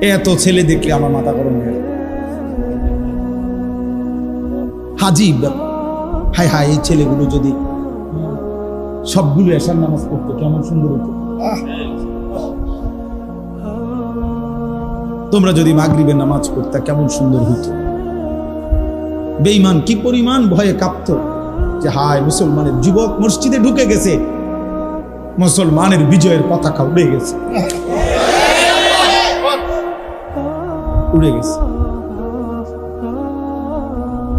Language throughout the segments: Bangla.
এত ছেলে দেখলে আমার মাথা গরম হয়ে হাজিব হাই হাই এই ছেলেগুলো যদি সবগুলো এসার নামাজ পড়তো, কেমন সুন্দর হতো। তোমরা যদি মাগরিবের নামাজ পড়তা কেমন সুন্দর হতো। বেঈমান কি পরিমাণ ভয়ে কাঁপত যে, হায়, মুসলমানের যুবক মসজিদে ঢুকে গেছে, মুসলমানের বিজয়ের পতাকা উড়ে গেছে। উড়ে গেছে।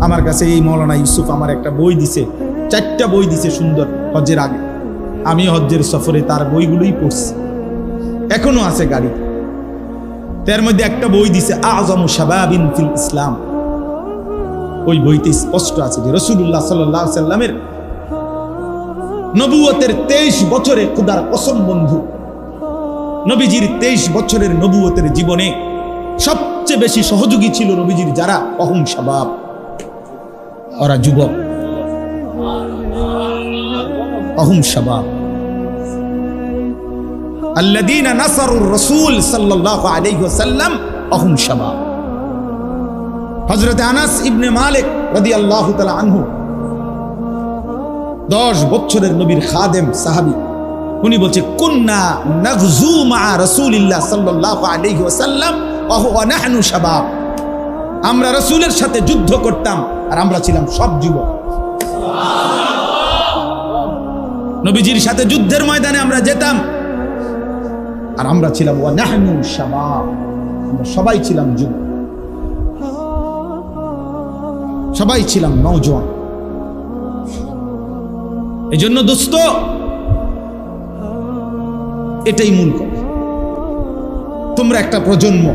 আমার কাছে এই মৌলানা ইউসুফ আমার একটা বই দিছে, চারটা বই দিছে সুন্দর হজ্জের আগে। আমি হজ্জের সফরে তার বইগুলোই পড়ছি। এখনও আছে গাড়ি। তার মধ্যে একটা বই দিছে, আজম শাবাবিন ফিল ইসলাম। ওই বইতে স্পষ্ট আছে যে রসুল্লাহ সাল্লাহ সাল্লামের নবুয়তের তেইশ বছরে খুদার কসম বন্ধু। নবীজির তেইশ বছরের নবুয়তের জীবনে সবচেয়ে বেশি সহযোগী ছিল নবীজির যারা? অহং স্বভাব ওরা যুবক। অহং স্বভাব আল্লাদিনা নাসারুর হজরত আনাস ইবনে মালিক রদি আল্লাহ আনহু, দশ বছরের নবীর খাদেম সাহাবি, উনি বলছে, কুন্না নগজু মা রসুলিল্লাহ সাল্লাহ আলহি ওসাল্লাম ওয়া হুয়া নাহনু আমরা রসুলের সাথে যুদ্ধ করতাম আর আমরা ছিলাম সব যুবক। নবীজির সাথে যুদ্ধের ময়দানে আমরা যেতাম আর আমরা ছিলাম ওয়া নাহনু শাবাব। আমরা সবাই ছিলাম যুবক। সবাই ছিলাম নওজোয়ান। এই জন্য দোস্ত, এটাই মূল কথা। তোমরা একটা প্রজন্ম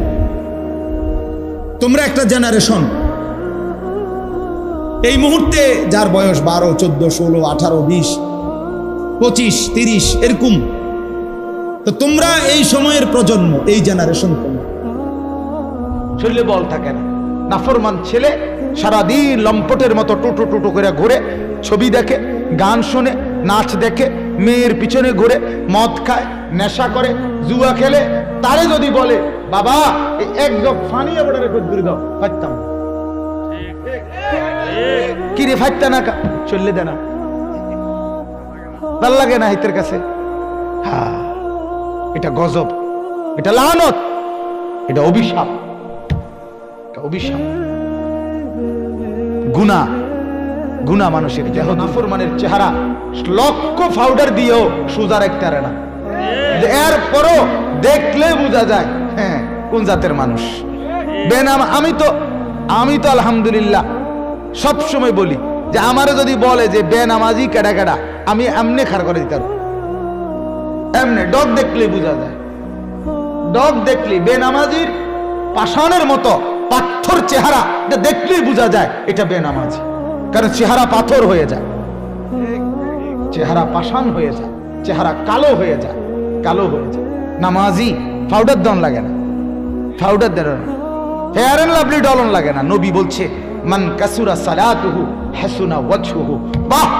তোমরা একটা জেনারেশন এই মুহূর্তে যার বয়স বারো, চোদ্দ, ষোলো, আঠারো, বিশ, পঁচিশ, তিরিশ, এরকম। তো তোমরা এই সময়ের প্রজন্ম, এই জেনারেশন শরীরে বল থাকে না। নাফরমান ছেলে সারাদিন লম্পটের মতো টুটু টুটু করে ঘুরে, ছবি দেখে, গান শোনে, নাচ দেখে, মেয়ের পিছনে ঘুরে, মদ খায়, নেশা করে, জুয়া খেলে তারে যদি বলে, বাবা এক জগ ফানি আবার রেখে দূরে দাও ফাইতাম কি রে ফাইতা না চললে দে না। ভালো লাগে না হিতের কাছে। হ্যাঁ এটা গজব, এটা লানত, এটা অভিশাপ অভিশাপ। গুণা গুণা মানুষের দেহ নাফরমানের চেহারা, লক্ষ পাউডার দিয়েও সোজা রাখতে পারে না। এরপরও দেখলে বোঝা যায় হ্যাঁ কোন জাতের মানুষ। বেনাম, আমি তো আমি তো আলহামদুলিল্লাহ সব সময় বলি যে আমারে যদি বলে যে বেনামাজি কেডা কেডা, আমি এমনি খার করে দিতাম। এমনি, ডগ দেখলেই বোঝা যায়। ডগ দেখলি বেনামাজির পাষাণের মতো পাথর চেহারা এটা দেখলেই বোঝা যায় এটা বেনামাজি কারণ চেহারা পাথর হয়ে যায়। চেহারা পাষাণ হয়ে যায়, চেহারা কালো হয়ে যায়, কালো হয়ে যায়। নামাজি পাউডার দন লাগে না। পাউডার দেন হেয়ার এন্ড লাভলি ডলন লাগে না। নবী বলছে, মান কাসুরা সালাতুহু হাসুনা ওয়াজহুহু। বাহ!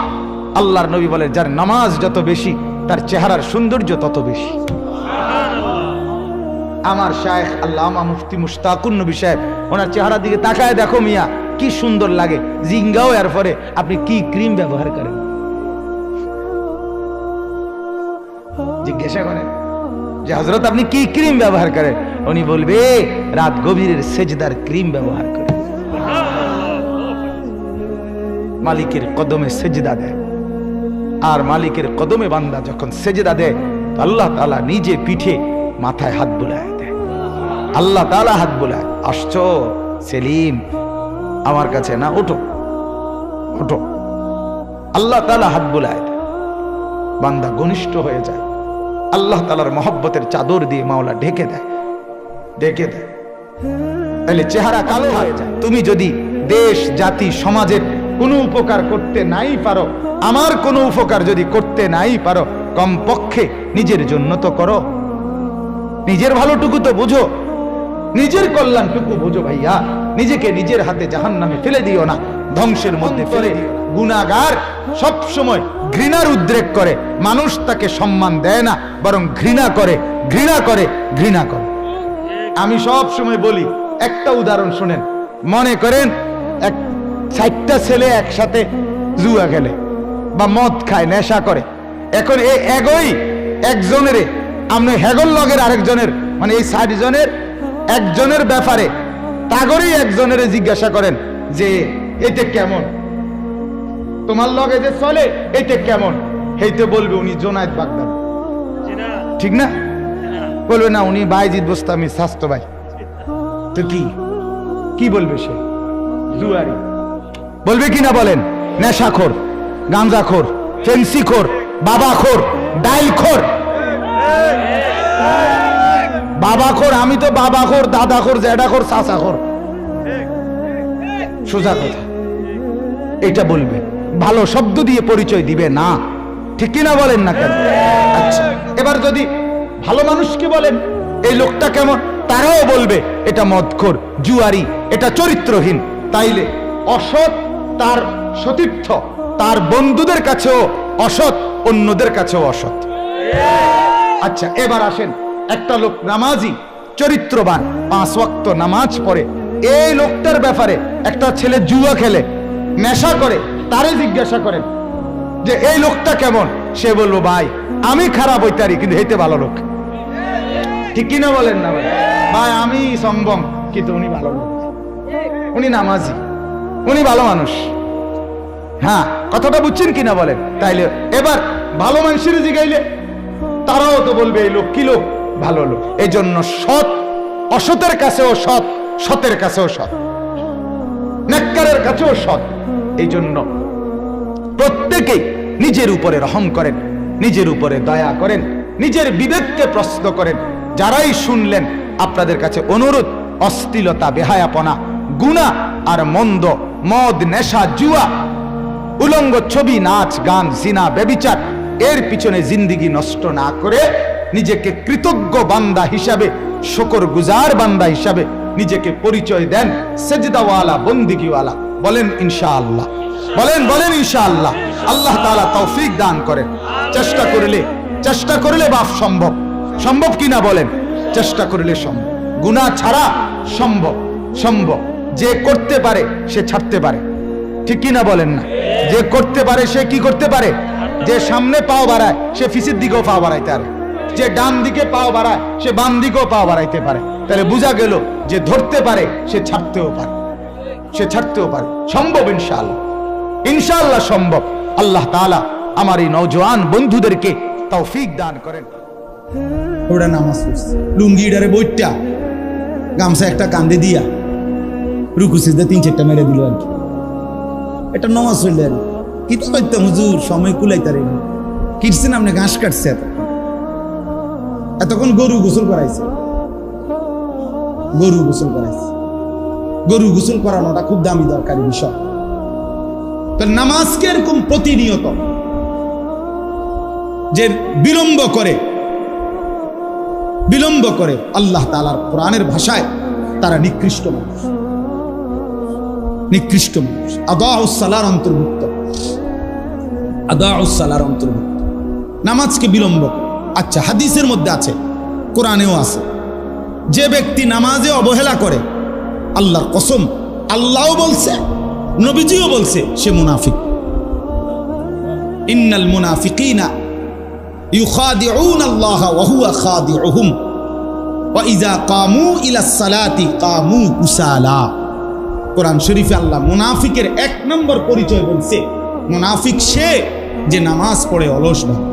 আল্লাহর নবী বলে, যার নামাজ যত বেশি, তার চেহারার সৌন্দর্য তত বেশি। আমার শায়েখ আল্লামা মুফতি মুশতাকুন নবী সাহেব, ওনার চেহারার দিকে তাকায় দেখো মিয়া, কি সুন্দর লাগে। জিঙ্গাও এর পরে আপনি কি ক্রিম ব্যবহার করেন? জিজ্ঞাসা করেন। যে হজরত আপনি কি ক্রিম ব্যবহার করেন? উনি বলবে, রাত গভীরের সেজদার ক্রিম ব্যবহার করে। মালিকের কদমে সেজদা দেয়। আর মালিকের কদমে বান্দা যখন সেজদা দেয় আল্লাহ তালা নিজে পিঠে মাথায় হাত বুলায় দেয়। আল্লাহ তালা হাত বুলায়, আসছো, সেলিম, আমার কাছে না, ওঠো ওঠো। আল্লাহ তালা হাত বুলায় দেয়। বান্দা ঘনিষ্ঠ হয়ে যায়। আল্লাহ তালার মহব্বতের চাদর দিয়ে মাওলা ঢেকে দেয়। ঢেকে দেয়। তাহলে চেহারা কালো হয়ে যায়। তুমি যদি দেশ জাতি সমাজের কোনো উপকার করতে নাই পারো আমার কোনো উপকার যদি করতে নাই পারো কমপক্ষে নিজের জন্য তো করো। নিজের ভালোটুকু তো বুঝো। নিজের কল্যাণটুকু বুঝো ভাইয়া। নিজেকে নিজের হাতে জাহান নামে ফেলে দিও না। ধ্বংসের মধ্যে ফেলে দিও না। গুনাগার সব ঘৃণার উদ্রেক করে। মানুষ তাকে সম্মান দেয় না, বরং ঘৃণা করে ঘৃণা করে ঘৃণা করে। আমি সব সময় বলি, একটা উদাহরণ শুনেন। মনে করেন, এক চারটা ছেলে একসাথে জুয়া খেলে বা মদ খায়, নেশা করে। এখন এই এগোই একজনের, আপনি হেগল লগের আরেকজনের মানে এই ষাট জনের একজনের ব্যাপারে তাগরেই একজনের জিজ্ঞাসা করেন যে এতে কেমন? তোমার লগে যে চলে এইটা কেমন? হেইতে বলবে উনি জোনায়েত বাগদাদ। ঠিক না? বলবে না উনি বাইজিৎ বোস্তামি স্বাস্থ্য ভাই। তো কি? কি বলবে সে? জুয়ারি। বলবে কি না বলেন? নেশাখোর গাঞ্জাখোর ফেন্সিখোর বাবাখোর ডাইলখোর। বাবাখোর আমি তো বাবাখোর দাদাখোর জ্যাডাখোর চাচাখোর। সোজা কথা। এটা বলবে। ভালো শব্দ দিয়ে পরিচয় দিবে না। ঠিক কিনা বলেন না কেন? আচ্ছা এবার যদি ভালো মানুষকে বলেন, এই লোকটা কেমন? তারাও বলবে, এটা মদখোর, জুয়ারি, এটা চরিত্রহীন। তাইলে অসৎ তার সতীর্থ, তার বন্ধুদের কাছেও অসৎ, অন্যদের কাছেও অসৎ। আচ্ছা এবার আসেন, একটা লোক নামাজি, চরিত্রবান, পাঁচ ওয়াক্ত নামাজ পড়ে। এই লোকটার ব্যাপারে একটা ছেলে জুয়া খেলে, নেশা করে তারে জিজ্ঞাসা করেন যে, এই লোকটা কেমন? সে বলব ভাই, আমি খারাপ হইতারি, কিন্তু হেতে ভালো লোক। ঠিক কিনা বলেন না, ভাই? ভাই, আমি সম্ভব কিন্তু উনি ভালো লোক। উনি নামাজি, উনি ভালো মানুষ। হ্যাঁ কথাটা বুঝছেন কিনা বলেন? তাইলে এবার ভালো মানুষের জিগাইলে তারাও তো বলবে, এই লোক কি লোক? ভালো লোক। এই জন্য সৎ অসতের কাছেও সৎ, সতের কাছেও সৎ। নেককারের কাছেও সৎ। এই জন্য প্রত্যেকেই নিজের উপরে রহম করেন, নিজের উপরে দয়া করেন, নিজের বিবেককে প্রশ্ন করেন। যারাই শুনলেন, আপনাদের কাছে অনুরোধ অস্থিলতা বেহায়াপনা, গুণা আর মন্দ, মদ, নেশা, জুয়া, উলঙ্গ ছবি, নাচ, গান, জিনা বেবিচার এর পিছনে জিন্দিগি নষ্ট না করে নিজেকে কৃতজ্ঞ বান্দা হিসাবে শকর গুজার বান্দা হিসাবে নিজেকে পরিচয় দেন, সেজদাওয়ালা, বন্দিগিওয়ালা। বলেন ইনশাআল্লাহ। বলেন বলেন ইনশাআল্লাহ। আল্লাহ তাআলা তৌফিক দান করেন। চেষ্টা করলে চেষ্টা করলে বাপ সম্ভব। সম্ভব কিনা বলেন? চেষ্টা করলে সম্ভব। গুনাহ ছাড়া সম্ভব সম্ভব। যে করতে পারে, সে ছাড়তে পারে। ঠিক কি না বলেন না? যে করতে পারে, সে কি করতে পারে? যে সামনে পাও বাড়ায়, সে ফিসির দিকেও পাও বাড়াইতে পারে। যে ডান দিকে পাও বাড়ায়, সে বাম দিকেও পাও বাড়াইতে পারে। তাহলে বোঝা গেল যে ধরতে পারে, সে ছাড়তেও পারে। সে ছাড়তেও পারে। সম্ভব ইনশাআল্লাহ। ইনশাআল্লাহ সম্ভব। আল্লাহ তাআলা আমার এই নওজোয়ান বন্ধুদেরকে তৌফিক দান করেন। ওটা নামাজ লুঙ্গি ডারে বইটা গামছা একটা কান্দে দিয়া। রুকু সিজদা তিন চারটা মেরে দিল আর কি। এটা নামাজ হইলে আর কি। তো করতাম হুজুর? সময় কুলাই তার কিরছেন আপনি ঘাস কাটছে এত? এতক্ষণ গরু গোসল করাইছে। গরু গোসল করাইছে। গরু গোসল করানোটা খুব দামি দরকারি বিষয়। তো নামাজকে এরকম প্রতিনিয়ত? যে বিলম্ব করে বিলম্ব করে আল্লাহ তালার কোরআনের ভাষায় তারা নিকৃষ্ট মানুষ। নিকৃষ্ট মানুষ। আদাউসালার অন্তর্ভুক্ত। আদাউসালার অন্তর্ভুক্ত। নামাজকে বিলম্ব আচ্ছা হাদিসের মধ্যে আছে, কোরআনেও আছে। যে ব্যক্তি নামাজে অবহেলা করে আল্লাহর কসম আল্লাহও বলছে নবীজিও বলছে সে মুনাফিক ইন্নাল মুনাফিকিনা يخادعون الله وهو خادعهم وإذا قاموا إلى الصلاة قاموا كسالى কোরআন শরীফে আল্লাহ মুনাফিকের এক নম্বর পরিচয় বলছে মুনাফিক সে যে নামাজ পড়ে অলস ভাবে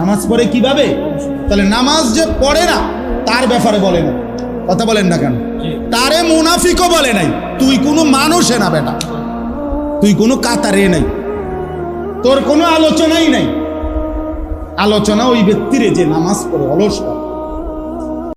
নামাজ পড়ে কিভাবে তাহলে নামাজ যে পড়ে না তার ব্যাপারে বলে না কথা বলেন না কেন? তারে মুনাফিকও বলে নাই। তুই কোনো মানুষে না বেটা। তুই কোনো কাতারে নাই। তোর কোনো আলোচনাই নাই। আলোচনা ওই ব্যক্তিরে যে নামাজ পড়ে অলস করে।